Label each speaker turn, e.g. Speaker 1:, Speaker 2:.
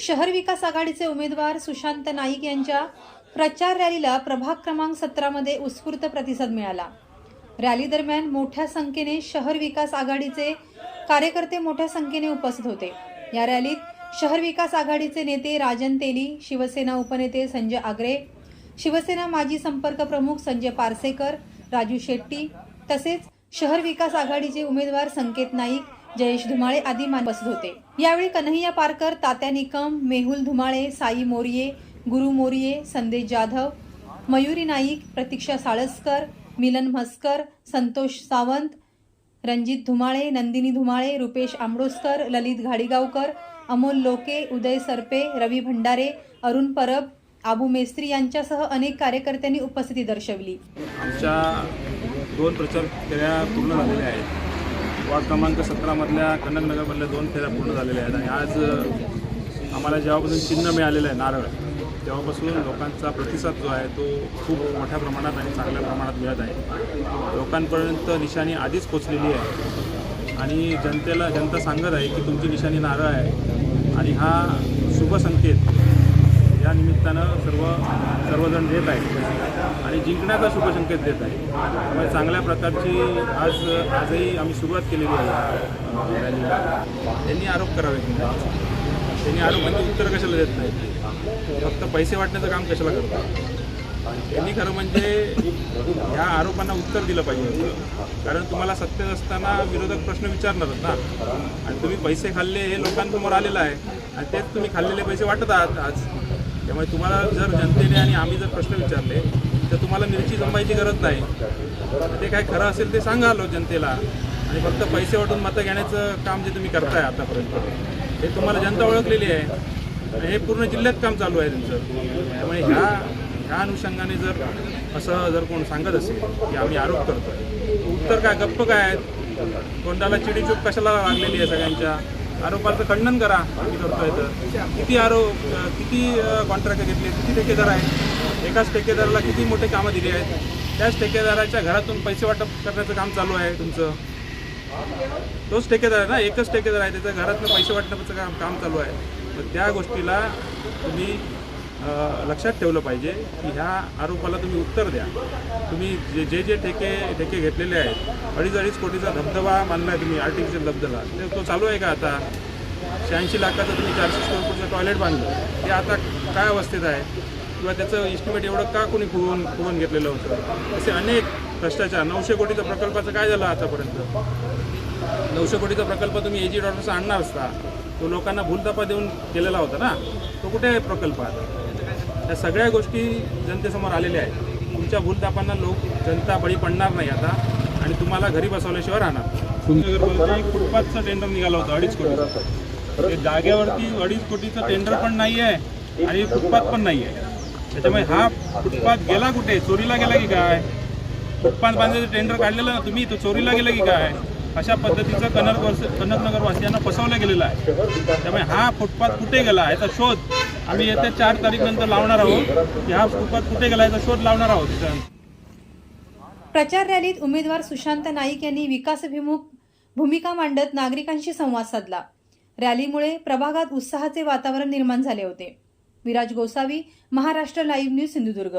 Speaker 1: शहर विकास आघाडीचे उमेदवार सुशांत नाईक यांच्या प्रचार रॅलीला प्रभाग क्रमांक सतरामध्ये उत्स्फूर्त प्रतिसाद मिळाला. रॅली दरम्यान मोठ्या संख्येने शहर विकास आघाडीचे कार्यकर्ते मोठ्या संख्येने उपस्थित होते. या रॅलीत शहर विकास आघाडीचे नेते राजन तेली शिवसेना उपनेते संजय आगरे शिवसेना माजी संपर्क प्रमुख संजय पारसेकर राजू शेट्टी तसेच शहर विकास आघाडीचे उमेदवार संकेत नाईक जयेश धुमाळे आदी मान उपस्थित होते. यावेळी कन्हैया पारकर तात्या निकम मेहुल धुमाळे साई मोरिये गुरु मोरिये संदेश जाधव मयुरी नाईक प्रतीक्षा साळसकर मिलन म्हस्कर संतोष सावंत रणजित धुमाळे नंदिनी धुमाळे रुपेश आंबडोसकर ललित घाडीगावकर अमोल लोके उदय सरपे रवी भंडारे अरुण परब आबू मेस्त्री यांच्यासह अनेक कार्यकर्त्यांनी उपस्थिती दर्शवली.
Speaker 2: आमच्या दोन प्रचार फेऱ्या पूर्ण झालेल्या आहेत. वार्ड क्रमांक सतरामधल्या कनकनगरमधल्या दोन फेऱ्या पूर्ण झालेल्या आहेत. आणि आज आम्हाला जेव्हापासून चिन्ह मिळालेलं आहे नारळ तेव्हापासून लोकांचा प्रतिसाद जो आहे तो खूप मोठ्या प्रमाणात आणि चांगल्या प्रमाणात मिळत आहे. लोकांपर्यंत निशाणी आधीच पोचलेली आहे. आणि जनतेला जनता सांगत आहे की तुमची निशाणी नारळ आहे. आणि हा शुभ संकेत या निमित्तानं सर्व सर्वजण देत आहेत आणि जिंकण्याचा शुभसंकेत देत आहे त्यामुळे चांगल्या प्रकारची आज आजही आम्ही सुरुवात केलेली आहे रॅलीला. त्यांनी आरोप करावे. त्यांनी आरोप म्हणजे उत्तर कशाला देत नाही फक्त पैसे वाटण्याचं काम कशाला करतात? त्यांनी खरं म्हणजे ह्या आरोपांना उत्तर दिलं पाहिजे. कारण तुम्हाला सत्तेत असताना विरोधक प्रश्न विचारणारच ना. आणि तुम्ही पैसे खाल्ले हे लोकांसमोर आलेलं आहे. आणि तेच तुम्ही खाल्लेले पैसे वाटत आहात आज. त्यामुळे तुम्हाला जर जनतेने आणि आम्ही जर प्रश्न विचारले तर तुम्हाला मिरची जमायची गरज नाही. ते काय खरं असेल ते सांगा लो जनतेला. आणि फक्त पैसे वाटून मतं घेण्याचं काम जे तुम्ही करताय आतापर्यंत हे तुम्हाला जनता ओळखलेली आहे. हे पूर्ण जिल्ह्यात काम चालू आहे तुमचं त्यामुळे ह्या ह्या अनुषंगाने जर असं जर कोण सांगत असेल की आम्ही आरोप करतोय उत्तर काय गप्प काय आहेत? तोंडाला चिडीचूप कशाला लागलेली आहे सगळ्यांच्या? आरोपाचं खंडन करा आम्ही करतोय तर. किती आरोप किती कॉन्ट्रॅक्ट घेतले किती ठेकेदार आहेत? एकाच ठेकेदाराला किती मोठे कामं दिली आहेत? त्याच ठेकेदाराच्या घरातून पैसे वाटप करण्याचं काम चालू आहे तुमचं. तोच ठेकेदार आहे ना एकच ठेकेदार आहे त्याच्या घरातनं पैसे वाटण्याचं काम काम चालू आहे. तर त्या गोष्टीला तुम्ही लक्षात ठेवलं पाहिजे की ह्या आरोपाला तुम्ही उत्तर द्या. तुम्ही जे जे जे ठेके ठेके घेतलेले आहेत अडीच अडीच कोटीचा धबधबा मानला आहे तुम्ही आर्टिफिशियल धबधबा. ते तो चालू आहे का आता? शहाऐंशी लाखाचं तुम्ही चारशे स्क्वेअर फूटचं टॉयलेट बांधलं. ते आता काय अवस्थेत आहे? किंवा त्याचं इस्टिमेट एवढं का कोणी खुवून खुवून घेतलेलं होतं? असे अनेक भ्रष्टाचार. नऊशे कोटीचं प्रकल्पाचं काय झालं आतापर्यंत? नऊशे कोटीचा प्रकल्प तुम्ही एजी डॉक्टरचा आणणार असता. तो लोकांना भूलतापा देऊन केलेला होता ना? तो कुठे आहे प्रकल्प या सगळ्या गोष्टी जनतेसमोर आलेल्या आहेत. तुमच्या भूलतापांना लोक जनता बळी पडणार नाही आता आणि तुम्हाला घरी बसवल्याशिवाय राहणार नगरवरती फुटपाथचं टेंडर निघालं होतं अडीच कोटी. ते जागेवरती अडीच कोटीचं टेंडर पण नाही आहे आणि फुटपाथ पण नाही आहे त्याच्यामुळे हा फुटपाथ गेला कुठे? चोरीला गेला की काय? फुटपाथ बांधायचं टेंडर काढलेलं ना तुम्ही तो चोरीला गेलं की काय? अशा पद्धतीचं कनक कनकनगरवासियांना फसवलं गेलेलं आहे. त्यामुळे हा फुटपाथ कुठे गेला याचा शोध आम्ही येत्या चार तारीख नंतर लावणार आहोत. की हा फुटपाथ कुठे गेला याचा शोध लावणार आहोत.
Speaker 1: प्रचार रॅलीत उमेदवार सुशांत नाईक यांनी विकासभिमुख भूमिका मांडत नागरिकांशी संवाद साधला. रॅलीमुळे प्रभागात उत्साहाचे वातावरण निर्माण झाले होते. Viraj Gosavi Maharashtra live news Sindhudurg.